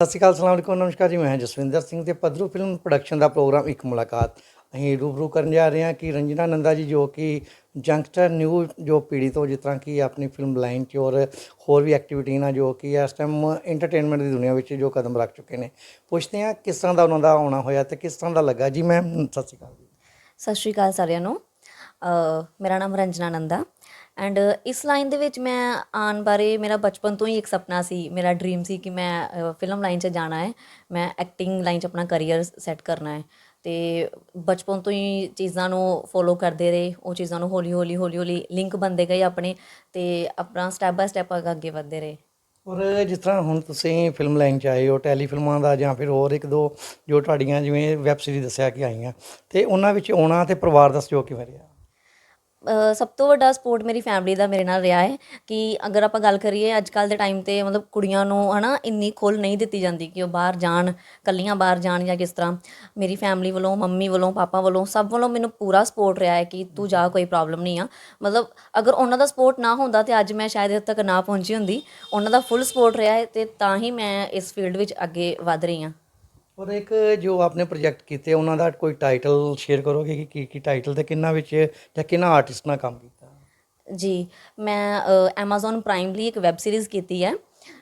ਸਤਿ ਸ਼੍ਰੀ ਅਕਾਲ ਸਲਾਮ ਅਲੈਕੁਮ, ਨਮਸਕਾਰ ਜੀ, ਮੈਂ ਜਸਵਿੰਦਰ ਸਿੰਘ ਤੇ ਪਦਰੂ ਫਿਲਮ ਪ੍ਰੋਡਕਸ਼ਨ ਦਾ ਪ੍ਰੋਗਰਾਮ ਇੱਕ ਮੁਲਾਕਾਤ। ਅਸੀਂ ਰੂਬਰੂ ਕਰਨ ਜਾ ਰਹੇ ਹਾਂ ਕਿ ਰੰਜਨਾ ਨੰਦਾ ਜੀ ਜੋ ਕਿ ਜੰਗਸਟਰ ਨਿਊ ਜੋ ਪੀੜ੍ਹੀ ਤੋਂ ਜਿਸ ਤਰ੍ਹਾਂ ਕਿ ਆਪਣੀ ਫਿਲਮ ਲਾਈਨ 'ਚ ਔਰ ਹੋਰ ਵੀ ਐਕਟੀਵਿਟੀ ਨਾਲ ਜੋ ਕਿ ਇਸ ਟਾਈਮ ਐਂਟਰਟੇਨਮੈਂਟ ਦੀ ਦੁਨੀਆ ਵਿੱਚ ਜੋ ਕਦਮ ਰੱਖ ਚੁੱਕੇ ਨੇ। ਪੁੱਛਦੇ ਹਾਂ ਕਿਸ ਤਰ੍ਹਾਂ ਦਾ ਉਹਨਾਂ ਦਾ ਆਉਣਾ ਹੋਇਆ ਤੇ ਕਿਸ ਤਰ੍ਹਾਂ ਦਾ ਲੱਗਾ। ਜੀ, ਮੈਮ, ਸਤਿ ਸ਼੍ਰੀ ਅਕਾਲ ਜੀ। ਸਤਿ ਸ਼੍ਰੀ ਅਕਾਲ ਸਾਰਿਆਂ ਨੂੰ। ਮੇਰਾ ਨਾਮ ਰੰਜਨਾ ਨੰਦਾ। ਐਂਡ uh, ਇਸ ਲਾਈਨ ਦੇ ਵਿੱਚ ਮੈਂ ਆਉਣ ਬਾਰੇ ਮੇਰਾ ਬਚਪਨ ਤੋਂ ਹੀ ਇੱਕ ਸੁਪਨਾ ਸੀ। ਮੇਰਾ ਡ੍ਰੀਮ ਸੀ ਕਿ ਮੈਂ ਫਿਲਮ ਲਾਈਨ 'ਚ ਜਾਣਾ ਹੈ। ਮੈਂ ਐਕਟਿੰਗ ਲਾਈਨ 'ਚ ਆਪਣਾ ਕੈਰੀਅਰ ਸੈੱਟ ਕਰਨਾ ਹੈ। ਤੇ ਬਚਪਨ ਤੋਂ ਹੀ ਚੀਜ਼ਾਂ ਨੂੰ ਫੋਲੋ ਕਰਦੇ ਰਹੇ। ਉਹ ਚੀਜ਼ਾਂ ਨੂੰ ਹੌਲੀ ਹੌਲੀ ਹੌਲੀ ਹੌਲੀ ਲਿੰਕ ਬੰਦੇ ਗਏ ਆਪਣੇ ਤੇ ਆਪਣਾ ਸਟੈਪ ਬਾਏ ਸਟੈਪ ਅੱਗੇ ਵਧਦੇ ਰਹੇ। ਔਰ ਜਿਸ ਤਰ੍ਹਾਂ ਹੁਣ ਤੁਸੀਂ ਫਿਲਮ ਲਾਈਨ 'ਚ ਆਏ ਹੋ ਟੈਲੀ ਫਿਲਮਾਂ ਦਾ ਜਾਂ ਫਿਰ ਹੋਰ ਇੱਕ ਦੋ ਜੋ ਤੁਹਾਡੀਆਂ ਜਿਵੇਂ ਵੈਬ ਸੀਰੀਜ਼ ਦੱਸਿਆ ਕਿ ਆਈਆਂ, ਤੇ ਉਹਨਾਂ ਵਿੱਚ ਆਉਣਾ ਤੇ ਪਰਿਵਾਰ ਦਾ ਸਹਿਯੋਗ ਕਿਵੇਂ ਰਿਹਾ? ਸਭ ਤੋਂ ਵੱਡਾ ਸਪੋਰਟ ਮੇਰੀ ਫੈਮਿਲੀ ਦਾ ਮੇਰੇ ਨਾਲ ਰਿਹਾ ਹੈ ਕਿ ਅਗਰ ਆਪਾਂ ਗੱਲ ਕਰੀਏ ਅੱਜ ਕੱਲ ਦੇ ਟਾਈਮ ਤੇ ਮਤਲਬ ਕੁੜੀਆਂ ਨੂੰ ਹਨਾ ਇੰਨੀ ਖੁੱਲ ਨਹੀਂ ਦਿੱਤੀ ਜਾਂਦੀ ਕਿ ਉਹ ਬਾਹਰ ਜਾਣ ਕੱਲੀਆਂ ਬਾਹਰ ਜਾਣ ਜਾਂ ਕਿਸ ਤਰ੍ਹਾਂ। ਮੇਰੀ ਫੈਮਿਲੀ ਵੱਲੋਂ, ਮੰਮੀ ਵੱਲੋਂ, ਪਾਪਾ ਵੱਲੋਂ, ਸਭ ਵੱਲੋਂ ਮੈਨੂੰ ਪੂਰਾ ਸਪੋਰਟ ਰਿਹਾ ਹੈ ਕਿ ਤੂੰ ਜਾ, ਕੋਈ ਪ੍ਰੋਬਲਮ ਨਹੀਂ ਆ। ਮਤਲਬ ਅਗਰ ਉਹਨਾਂ ਦਾ ਸਪੋਰਟ ਨਾ ਹੁੰਦਾ ਤੇ ਅੱਜ ਮੈਂ ਸ਼ਾਇਦ ਇੱਥੇ ਤੱਕ ਨਾ ਪਹੁੰਚੀ ਹੁੰਦੀ, ਉਹਨਾਂ ਦਾ ਫੁੱਲ ਸਪੋਰਟ ਰਿਹਾ ਹੈ ਤੇ ਤਾਂ ਹੀ ਮੈਂ ਇਸ ਫੀਲਡ ਵਿੱਚ ਅੱਗੇ ਵਧ ਰਹੀ ਹਾਂ। ਔਰ ਇੱਕ ਜੋ ਆਪਨੇ ਪ੍ਰੋਜੈਕਟ ਕੀਤੇ, ਉਹਨਾਂ ਦਾ ਕੋਈ ਟਾਈਟਲ ਸ਼ੇਅਰ ਕਰੋਗੇ ਕਿ ਕੀ ਕੀ ਟਾਈਟਲ ਤੇ ਕਿੰਨਾ ਵਿੱਚ ਜਾਂ ਕਿੰਨਾ ਆਰਟਿਸਟ ਨਾਲ ਕੰਮ ਕੀਤਾ? ਜੀ, ਮੈਂ Amazon ਪ੍ਰਾਈਮ ਲਈ ਇੱਕ ਵੈਬ ਸੀਰੀਜ਼ ਕੀਤੀ ਹੈ,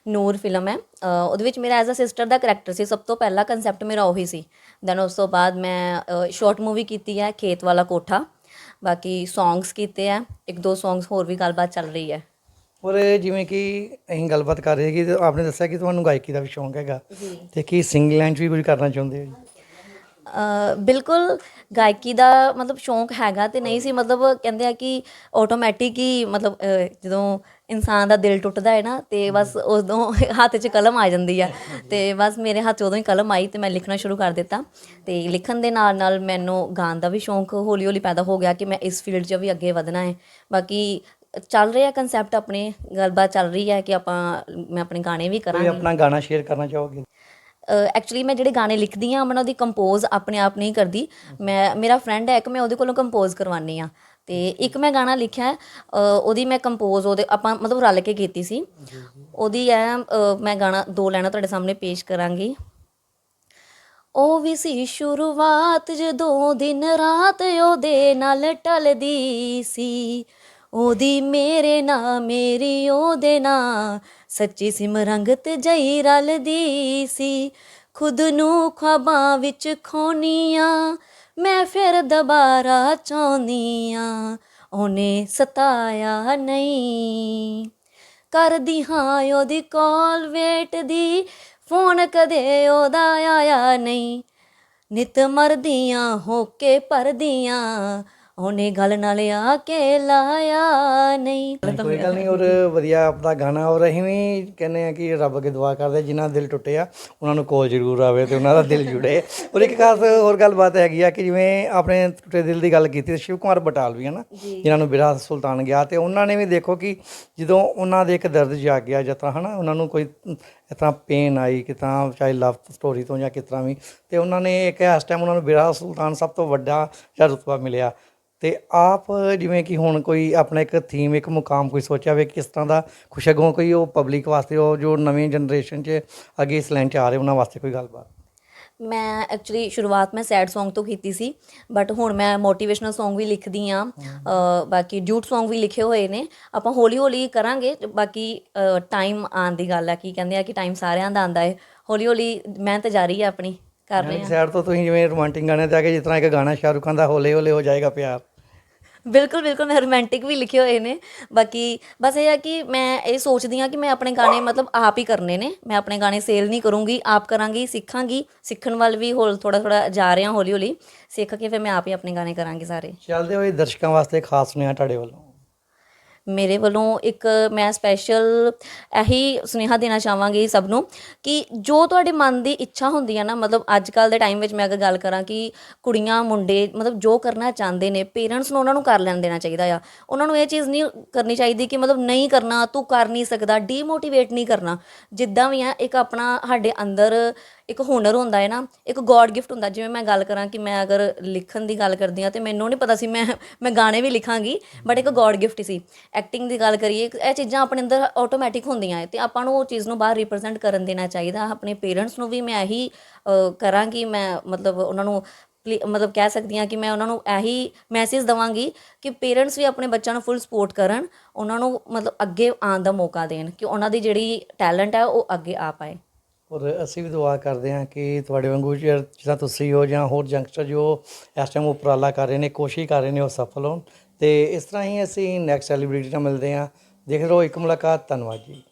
ਨੂਰ ਫਿਲਮ ਹੈ। ਉਹਦੇ ਵਿੱਚ ਮੇਰਾ ਐਜ਼ ਅ ਸਿਸਟਰ ਦਾ ਕਰੈਕਟਰ ਸੀ, ਸਭ ਤੋਂ ਪਹਿਲਾ ਕਨਸੈਪਟ ਮੇਰਾ ਉਹੀ ਸੀ। ਦੈਨ ਉਸ ਤੋਂ ਬਾਅਦ ਮੈਂ ਸ਼ਾਰਟ ਮੂਵੀ ਕੀਤੀ ਹੈ, ਖੇਤ ਵਾਲਾ ਕੋਠਾ। ਬਾਕੀ ਸੌਂਗਸ ਕੀਤੇ ਹੈ, ਇੱਕ ਦੋ ਸੌਂਗਸ ਹੋਰ ਵੀ ਗੱਲਬਾਤ ਚੱਲ ਰਹੀ ਹੈ। ਔਰ ਜਿਵੇਂ ਕਿ ਅਸੀਂ ਗੱਲਬਾਤ ਕਰ ਰਹੇ ਕਿ ਆਪਨੇ ਦੱਸਿਆ ਕਿ ਤੁਹਾਨੂੰ ਗਾਇਕੀ ਦਾ ਵੀ ਸ਼ੌਂਕ ਹੈਗਾ ਤੇ ਕੀ ਸਿੰਗਿੰਗ ਲਾਈਨ 'ਚ ਵੀ ਕੁਝ ਕਰਨਾ ਚਾਹੁੰਦੇ ਹੋ ਜੀ? ਬਿਲਕੁਲ ਗਾਇਕੀ ਦਾ ਮਤਲਬ ਸ਼ੌਂਕ ਹੈਗਾ ਤੇ ਨਹੀਂ ਸੀ ਮਤਲਬ ਕਹਿੰਦੇ ਆ ਕਿ ਆਟੋਮੈਟਿਕ ਹੀ ਮਤਲਬ ਜਦੋਂ ਇਨਸਾਨ ਦਾ ਦਿਲ ਟੁੱਟਦਾ ਹੈ ਨਾ ਤੇ ਬਸ ਉਦੋਂ ਹੱਥ 'ਚ ਕਲਮ ਆ ਜਾਂਦੀ ਆ ਤੇ ਬਸ ਮੇਰੇ ਹੱਥ 'ਚ ਉਦੋਂ ਹੀ ਕਲਮ ਆਈ ਤੇ ਮੈਂ ਲਿਖਣਾ ਸ਼ੁਰੂ ਕਰ ਦਿੱਤਾ ਤੇ ਲਿਖਣ ਦੇ ਨਾਲ ਨਾਲ ਮੈਨੂੰ ਗਾਣ ਦਾ ਵੀ ਸ਼ੌਂਕ ਹੌਲੀ ਹੌਲੀ ਪੈਦਾ ਹੋ ਗਿਆ ਕਿ ਮੈਂ ਇਸ ਫੀਲਡ 'ਚ ਵੀ ਅੱਗੇ ਵਧਣਾ ਹੈ। ਬਾਕੀ ਚੱਲ ਰਿਹਾ ਕਨਸੈਪਟ ਆਪਣੇ ਗੱਲਬਾਤ ਚੱਲ ਰਹੀ ਹੈ ਕਿ ਆਪਾਂ ਮੈਂ ਆਪਣੇ ਗਾਣੇ ਵੀ ਕਰਾਂਗੀ। ਆਪਣਾ ਗਾਣਾ ਸ਼ੇਅਰ ਕਰਨਾ ਚਾਹੋਗੇ? ਐਕਚੁਅਲੀ ਮੈਂ ਜਿਹੜੇ ਗਾਣੇ ਲਿਖਦੀ ਆ ਮੈਂ ਉਹਦੀ ਕੰਪੋਜ਼ ਆਪਣੇ ਆਪ ਨਹੀਂ ਕਰਦੀ। ਮੈਂ ਮੇਰਾ ਫਰੈਂਡ ਹੈ ਇੱਕ ਮੈਂ ਉਹਦੇ ਕੋਲੋਂ ਕੰਪੋਜ਼ ਕਰਵਾਉਂਦੀ ਆ ਤੇ ਇੱਕ ਮੈਂ ਗਾਣਾ ਲਿਖਿਆ ਉਹਦੀ ਮੈਂ ਕੰਪੋਜ਼ ਉਹਦੇ ਆਪਾਂ ਮਤਲਬ ਰਲ ਕੇ ਕੀਤੀ ਸੀ। ਉਹਦੀ ਹੈ ਮੈਂ ਗਾਣਾ ਦੋ ਲਾਈਨਾਂ ਤੁਹਾਡੇ ਸਾਹਮਣੇ ਪੇਸ਼ ਕਰਾਂਗੀ। ਉਹ ਵੀ ਸੀ ਸ਼ੁਰੂਆਤ ਜਦੋਂ ਦਿਨ ਰਾਤ ਉਹਦੇ ਨਾਲ ਟਲਦੀ ਸੀ। ਉਹਦੀ ਮੇਰੇ ਨਾ ਮੇਰੀ ਉਹਦੇ ਨਾਲ ਸੱਚੀ ਸਿਮਰੰਗਤ ਜਈ ਰਲਦੀ ਸੀ। ਖੁਦ ਨੂੰ ਖੁਆਬਾਂ ਵਿੱਚ ਖੋਨੀਆਂ, ਮੈਂ ਫਿਰ ਦੁਬਾਰਾ ਚਾਹੁੰਦੀਆਂ ਉਹਨੇ ਸਤਾਇਆ ਨਹੀਂ। ਕਰਦੀ ਹਾਂ ਉਹਦੀ ਕਾਲ ਵੇਟ ਦੀ ਫੋਨ ਕਦੇ ਉਹਦਾ ਆਇਆ ਨਹੀਂ। ਨਿਤ ਮਰਦੀਆਂ ਹੋ ਕੇ ਪਰਦੀਆਂ ਉਹਨੇ ਗੱਲ ਨਾਲ ਆ ਕੇ ਲਾਇਆ ਨਹੀਂ। ਕੋਈ ਗੱਲ ਨਹੀਂ ਔਰ ਵਧੀਆ ਆਪਦਾ ਗਾਣਾ ਔਰ ਅਸੀਂ ਵੀ ਕਹਿੰਦੇ ਆ ਕਿ ਰੱਬ ਅੱਗੇ ਦੁਆ ਕਰਦੇ ਜਿਨ੍ਹਾਂ ਦਾ ਦਿਲ ਟੁੱਟੇ ਆ ਉਹਨਾਂ ਨੂੰ ਕੋਲ ਜ਼ਰੂਰ ਆਵੇ ਤੇ ਉਹਨਾਂ ਦਾ ਦਿਲ ਜੁੜੇ। ਔਰ ਇੱਕ ਖਾਸ ਹੋਰ ਗੱਲਬਾਤ ਹੈਗੀ ਆ ਕਿ ਜਿਵੇਂ ਆਪਣੇ ਟੁੱਟੇ ਦਿਲ ਦੀ ਗੱਲ ਕੀਤੀ ਤੇ ਸ਼ਿਵ ਕੁਮਾਰ ਬਟਾਲਵੀ ਹੈ ਨਾ ਜਿਨ੍ਹਾਂ ਨੂੰ ਬਿਰਾ ਸੁਲਤਾਨ ਗਿਆ ਤੇ ਉਹਨਾਂ ਨੇ ਵੀ ਦੇਖੋ ਕਿ ਜਦੋਂ ਉਹਨਾਂ ਦੇ ਇੱਕ ਦਰਦ ਜਾਗ ਗਿਆ ਜਾਂ ਤਾਂ ਹਨਾ ਉਹਨਾਂ ਨੂੰ ਕੋਈ ਤਰ੍ਹਾਂ ਪੇਨ ਆਈ ਕਿ ਤਾਂ ਚਾਹੇ ਲਵ ਸਟੋਰੀ ਤੋਂ ਜਾਂ ਤਰ੍ਹਾਂ ਵੀ ਤੇ ਉਹਨਾਂ ਨੇ ਇੱਕ ਇਸ ਟਾਈਮ ਉਹਨਾਂ ਨੂੰ ਬਿਰਾ ਸੁਲਤਾਨ ਸਭ ਤੋਂ ਵੱਡਾ ਜਾਂ ਰੁਤਬਾ ਮਿਲਿਆ। ਤੇ ਆਪ ਜਿਵੇਂ ਕਿ ਹੁਣ ਕੋਈ ਆਪਣਾ ਇੱਕ ਥੀਮ ਇੱਕ ਮੁਕਾਮ ਕੋਈ ਸੋਚਿਆ ਹੋਵੇ ਕਿਸ ਤਰ੍ਹਾਂ ਦਾ ਕੁਛ ਅੱਗੋਂ ਕੋਈ ਉਹ ਪਬਲਿਕ ਵਾਸਤੇ ਉਹ ਜੋ ਨਵੀਂ ਜਨਰੇਸ਼ਨ 'ਚ ਅੱਗੇ ਇਸ ਲਾਈਨ 'ਚ ਆ ਰਹੇ ਉਹਨਾਂ ਵਾਸਤੇ ਕੋਈ ਗੱਲਬਾਤ? ਮੈਂ ਐਕਚੁਅਲੀ ਸ਼ੁਰੂਆਤ ਮੈਂ ਸੈਡ Song ਤੋਂ ਕੀਤੀ ਸੀ ਬਟ ਹੁਣ ਮੈਂ ਮੋਟੀਵੇਸ਼ਨਲ Song ਵੀ ਲਿਖਦੀ ਆ ਬਾਕੀ ਡਿਊਟ Song ਵੀ ਲਿਖੇ ਹੋਏ ਨੇ। ਆਪਾਂ ਹੌਲੀ ਹੌਲੀ ਕਰਾਂਗੇ ਬਾਕੀ ਟਾਈਮ ਆਉਣ ਦੀ ਗੱਲ ਹੈ ਕੀ ਕਹਿੰਦੇ ਆ ਕਿ ਟਾਈਮ ਸਾਰਿਆਂ ਦਾ ਆਂਦਾ ਹੈ ਹੌਲੀ ਹੌਲੀ ਮਿਹਨਤ ਜਾਰੀ ਹੈ ਆਪਣੀ ਕਰ ਰਹੇ ਹਾਂ ਸਾਈਡ ਤੋਂ ਤੁਸੀਂ ਜਿਵੇਂ ਰੋਮਾਂਟਿਕ ਗਾਣੇ ਤੇ ਆ ਕੇ ਜਿਸ ਤਰ੍ਹਾਂ ਇੱਕ ਗਾਣਾ ਸ਼ਾਹਰੁਖ ਖਾਨ ਦਾ ਹੋਲੇ ਹੋਲੇ ਹੋ ਜਾਏਗਾ ਪਿਆਰ ਬਿਲਕੁਲ ਬਿਲਕੁਲ, ਮੈਂ ਰੋਮਾਂਟਿਕ ਵੀ ਲਿਖੇ ਹੋਏ ਨੇ। ਬਾਕੀ ਬਸ ਇਹ ਹੈ ਕਿ ਮੈਂ ਇਹ ਸੋਚਦੀ ਹਾਂ ਕਿ ਮੈਂ ਆਪਣੇ ਗਾਣੇ ਮਤਲਬ ਆਪ ਹੀ ਕਰਨੇ ਨੇ। ਮੈਂ ਆਪਣੇ ਗਾਣੇ ਸੇਲ ਨਹੀਂ ਕਰੂੰਗੀ, ਆਪ ਕਰਾਂਗੀ, ਸਿੱਖਾਂਗੀ। ਸਿੱਖਣ ਵੱਲ ਵੀ ਹੋਰ ਥੋੜਾ ਥੋੜਾ ਜਾ ਰਿਹਾ ਹੌਲੀ ਹੌਲੀ ਸਿੱਖ ਕੇ ਫਿਰ ਮੈਂ ਆਪ ਹੀ ਆਪਣੇ ਗਾਣੇ ਕਰਾਂਗੀ ਸਾਰੇ। ਚੱਲਦੇ ਹੋਏ ਦਰਸ਼ਕਾਂ ਵਾਸਤੇ ਖਾਸ ਸੁਨੇਹਾ ਤੁਹਾਡੇ ਵੱਲੋਂ। ਮੇਰੇ ਵੱਲੋਂ ਇੱਕ ਮੈਂ ਸਪੈਸ਼ਲ ਇਹੀ ਸੁਨੇਹਾ ਦੇਣਾ ਚਾਹਾਂਗੀ ਸਭ ਨੂੰ ਕਿ ਜੋ ਤੁਹਾਡੇ ਮਨ ਦੀ ਇੱਛਾ ਹੁੰਦੀ ਹੈ ਨਾ, ਮਤਲਬ ਅੱਜ ਕੱਲ ਦੇ ਟਾਈਮ ਵਿੱਚ ਮੈਂ ਅਗਰ ਗੱਲ ਕਰਾਂ ਕਿ ਕੁੜੀਆਂ, ਮੁੰਡੇ, ਮਤਲਬ ਜੋ ਕਰਨਾ ਚਾਹੁੰਦੇ ਨੇ ਪੇਰੈਂਟਸ ਨੂੰ ਉਹਨਾਂ ਨੂੰ ਕਰ ਲੈਣ ਦੇਣਾ ਚਾਹੀਦਾ ਆ। ਉਹਨਾਂ ਨੂੰ ਇਹ ਚੀਜ਼ ਨਹੀਂ ਕਰਨੀ ਚਾਹੀਦੀ ਕਿ ਮਤਲਬ ਨਹੀਂ ਕਰਨਾ, ਤੂੰ ਕਰ ਨਹੀਂ ਸਕਦਾ ਡੀਮੋਟੀਵੇਟ ਨਹੀਂ ਕਰਨਾ। ਜਿੱਦਾਂ ਵੀ ਆ, ਇੱਕ ਆਪਣਾ ਸਾਡੇ ਅੰਦਰ ਇੱਕ ਹੁਨਰ ਹੁੰਦਾ ਹੈ ਨਾ, ਇੱਕ ਗੋਡ ਗਿਫਟ ਹੁੰਦਾ। ਜਿਵੇਂ ਮੈਂ ਗੱਲ ਕਰਾਂ ਕਿ ਮੈਂ ਅਗਰ ਲਿਖਣ ਦੀ ਗੱਲ ਕਰਦੀ ਆ ਤੇ ਮੈਨੂੰ ਨਹੀਂ ਪਤਾ ਸੀ ਮੈਂ ਮੈਂ ਗਾਣੇ ਵੀ ਲਿਖਾਂਗੀ ਬਟ ਇੱਕ ਗੋਡ ਗਿਫਟ ਸੀ। ਐਕਟਿੰਗ ਦੀ ਗੱਲ ਕਰੀਏ, ਇਹ ਚੀਜ਼ਾਂ ਆਪਣੇ ਅੰਦਰ ਆਟੋਮੈਟਿਕ ਹੁੰਦੀਆਂ ਹੈ ਤੇ ਆਪਾਂ ਨੂੰ ਉਹ ਚੀਜ਼ ਨੂੰ ਬਾਹਰ ਰਿਪਰੈਜ਼ੈਂਟ ਕਰਨ ਦੇਣਾ ਚਾਹੀਦਾ। ਆਪਣੇ ਪੇਰੈਂਟਸ ਨੂੰ ਵੀ ਮੈਂ ਇਹੀ ਕਰਾਂਗੀ, ਮੈਂ ਮਤਲਬ ਉਹਨਾਂ ਨੂੰ ਮਤਲਬ ਕਹਿ ਸਕਦੀ ਹਾਂ ਕਿ ਮੈਂ ਉਹਨਾਂ ਨੂੰ ਇਹੀ ਮੈਸੇਜ ਦਵਾਂਗੀ ਕਿ ਪੇਰੈਂਟਸ ਵੀ ਆਪਣੇ ਬੱਚਿਆਂ ਨੂੰ ਫੁੱਲ ਸਪੋਰਟ ਕਰਨ, ਉਹਨਾਂ ਨੂੰ ਮਤਲਬ ਅੱਗੇ ਆਉਣ ਦਾ ਮੌਕਾ ਦੇਣ ਕਿ ਉਹਨਾਂ ਦੀ ਜਿਹੜੀ ਟੈਲੈਂਟ ਹੈ ਉਹ ਅੱਗੇ ਆ ਪਾਏ। ਔਰ ਅਸੀਂ ਵੀ ਦੁਆ ਕਰਦੇ ਹਾਂ ਕਿ ਤੁਹਾਡੇ ਵਾਂਗੂ ਜਿਹੜਾ ਜਿੱਦਾਂ ਤੁਸੀਂ ਹੋ ਜਾਂ ਹੋਰ ਯੰਗਸਟਰ ਜੋ ਇਸ ਟਾਈਮ ਉਪਰਾਲਾ ਕਰ ਰਹੇ ਨੇ, ਕੋਸ਼ਿਸ਼ ਕਰ ਰਹੇ ਨੇ ਉਹ ਸਫਲ ਹੋਣ। ਤੇ ਇਸ ਤਰ੍ਹਾਂ ਹੀ ਅਸੀਂ ਨੈਕਸਟ ਸੈਲੀਬ੍ਰਿਟੀ ਨਾਲ ਮਿਲਦੇ ਹਾਂ। ਦੇਖ ਰਹੋ ਇੱਕ ਮੁਲਾਕਾਤ, ਧੰਨਵਾਦ ਜੀ।